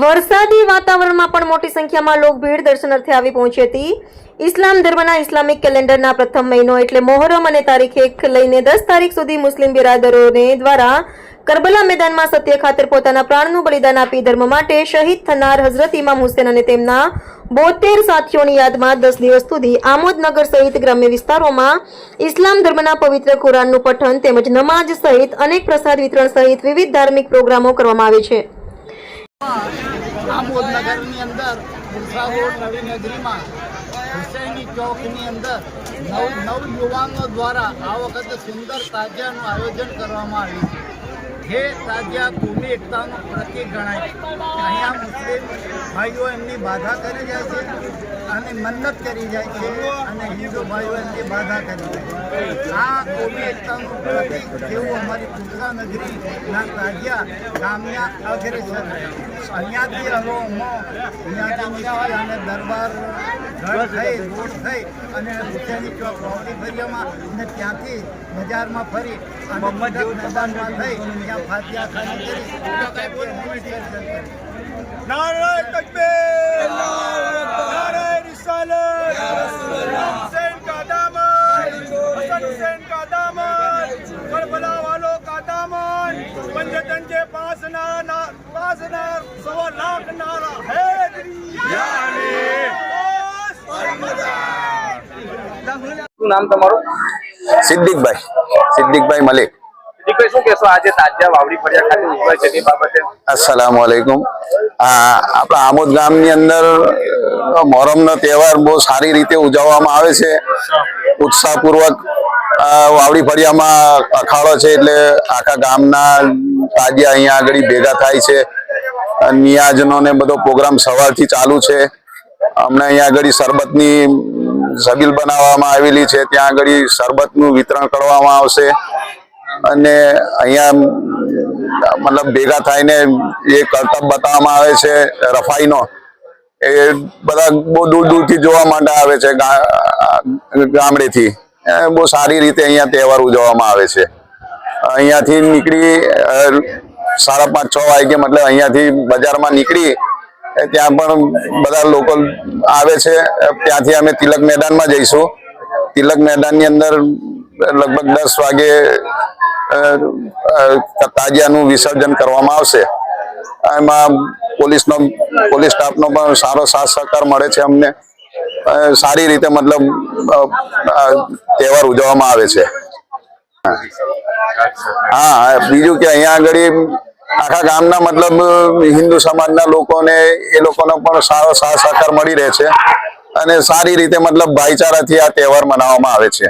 વરસાદી વાતાવરણમાં પણ મોટી સંખ્યામાં લોક ભીડ દર્શનાર્થે આવી પહોંચી હતી. ઇસ્લામ ધર્મના ઇસ્લામિક કેલેન્ડરના પ્રથમ મહિનો એટલે મોહરમ અને તારીખ એક લઈને દસ તારીખ સુધી મુસ્લિમ બિરાદરોને દ્વારા કરબલા મેદાનમાં સત્ય ખાતર પોતાના પ્રાણનું બલિદાન આપી ધર્મ માટે શહીદ થનાર હઝરત ઇમામ હુસેન અને તેમના બોતેર સાથીઓની યાદમાં દસ દિવસ સુધી આમોદનગર સહિત ગ્રામ્ય વિસ્તારોમાં ઇસ્લામ ધર્મના પવિત્ર કુરાનનું પઠન તેમજ નમાજ સહિત અનેક પ્રસાદ વિતરણ સહિત વિવિધ ધાર્મિક પ્રોગ્રામો કરવામાં આવે છે. આમોદ નગરની અંદર મુસાફર નવી નગરીમાં હુસૈની ચોકની અંદર નવ નવ યુવાનો દ્વારા આ વખતે સુંદર તાજિયાનું આયોજન કરવામાં આવ્યું છે. જે તાજિયા કુમી એકતાનું પ્રતિક ગણાય છે. અહીંયા મુસ્લિમ ભાઈઓ એમની બાધા કરી જાય છે. અને મન્નત કરી જાય છે અને હિન્દુ ભાઈઓ એમની બાધા કરી જાય છે. આ કોમી એકતાનું પ્રતિક જેવું અમારી કુતરા નગરીના તાજિયા ગામના અગ્રેસર અહીંયાથી હલો મો અહીંયાથી નીકળી અને દરબાર ઘર થઈ રોડ થઈ અને રૂપિયાની ચોક રોટી ફરિયામાં અને ત્યાંથી બજારમાં ફરી અને મેદાનમાં થઈ ત્યાં ફાતિયા ખાની કરી નારાયણ કર્યું સવા લાખ નારા હે નામ તમારું? સિદ્દીકભાઈ. સિદ્દીકભાઈ મલિક. તહેવાર બહુ સારી રીતે ઉજવવામાં આવે છે. ઉત્સાહપૂર્વક વાવડી ફળિયામાં અખાડો છે એટલે આખા ગામના તાજિયા અહીંયા આગળ ભેગા થાય છે. નિયાજનો ને બધો પ્રોગ્રામ સવારથી ચાલુ છે. હમણાં અહીંયા આગળ શરબતની સગીલ બનાવવામાં આવેલી છે. ત્યાં આગળ શરબતનું વિતરણ કરવામાં આવશે. અને અહીંયા મતલબ ભેગા થઈને એ કરતબ બતાવવામાં આવે છે, રફાઈનો, એ બધા બહુ દૂર દૂરથી જોવા માટે આવે છે ગામડેથી. બહુ સારી રીતે અહીંયા તહેવાર ઉજવવામાં આવે છે. અહીંયાથી નીકળી સાડા પાંચ, છ વાગે મતલબ અહીંયાથી બજારમાં નીકળી ત્યાં પણ બધા લોકો આવે છે. ત્યાંથી અમે તિલક મેદાનમાં જઈશું. તિલક મેદાનની અંદર લગભગ દસ વાગે તાજિયાનું વિસર્જન કરવામાં આવશે. એમાં પોલીસનો, પોલીસ સ્ટાફનો પણ સારો સાથ સહકાર મળે છે અમને. સારી રીતે મતલબ તહેવાર ઉજવવામાં આવે છે. હા, બીજું કે અહીંયા આગળ આખા ગામના મતલબ હિન્દુ સમાજના લોકોને એ લોકોનો પણ સારો સાથ સહકાર મળી રહે છે. અને સારી રીતે મતલબ ભાઈચારાથી આ તહેવાર મનાવવામાં આવે છે.